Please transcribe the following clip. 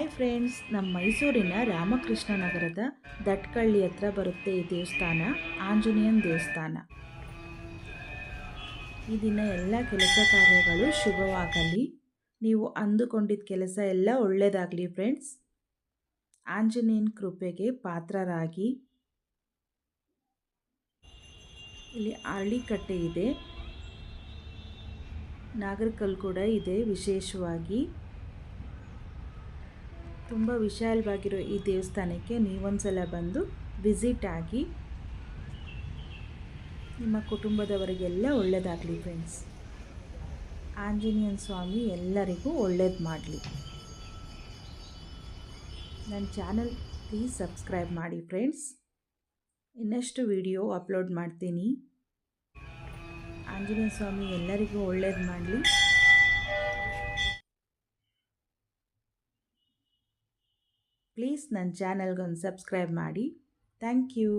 Hi friends ನಮ್ಮ ಮೈಸೂರಿನ ರಾಮಕೃಷ್ಣ ನಗರದ ದಟ್ಕಳ್ಳಿ ಹತ್ರ ಬರುತ್ತೆ ಈ ದೇವಸ್ಥಾನ, ಆಂಜನೇಯನ್ ದೇವಸ್ಥಾನ. ಈ ದಿನ ಎಲ್ಲ ಕೆಲಸ ಕಾರ್ಯಗಳು ಶುಭವಾಗಲಿ. ನೀವು ಅಂದುಕೊಂಡಿದ್ದ ಕೆಲಸ ಎಲ್ಲ ಒಳ್ಳೆಯದಾಗಲಿ ಫ್ರೆಂಡ್ಸ್. ಆಂಜನೇಯನ ಕೃಪೆಗೆ ಪಾತ್ರರಾಗಿ. ಇಲ್ಲಿ ಅರಳಿಕಟ್ಟೆ ಇದೆ. ನಾಗರಕಲ್ ಕೂಡ ಇದೆ ವಿಶೇಷವಾಗಿ. ತುಂಬ ವಿಶಾಲವಾಗಿರೋ ಈ ದೇವಸ್ಥಾನಕ್ಕೆ ನೀವೊಂದ್ಸಲ ಬಂದು ವಿಸಿಟ್ ಆಗಿ ನಿಮ್ಮ ಕುಟುಂಬದವರಿಗೆಲ್ಲ ಒಳ್ಳೆಯದಾಗಲಿ ಫ್ರೆಂಡ್ಸ್ ಆಂಜನೇಯನ ಸ್ವಾಮಿ ಎಲ್ಲರಿಗೂ ಒಳ್ಳೇದು ಮಾಡಲಿ. ನನ್ನ ಚಾನಲ್ ಪ್ಲೀಸ್ ಸಬ್ಸ್ಕ್ರೈಬ್ ಮಾಡಿ ಫ್ರೆಂಡ್ಸ್ ಇನ್ನಷ್ಟು ವಿಡಿಯೋ ಅಪ್ಲೋಡ್ ಮಾಡ್ತೀನಿ. ಆಂಜನೇಯ ಸ್ವಾಮಿ ಎಲ್ಲರಿಗೂ ಒಳ್ಳೇದು ಮಾಡಲಿ. ಪ್ಲೀಸ್ ನನ್ನ ಚಾನಲ್ಗೊಂದು ಸಬ್ಸ್ಕ್ರೈಬ್ ಮಾಡಿ. Thank you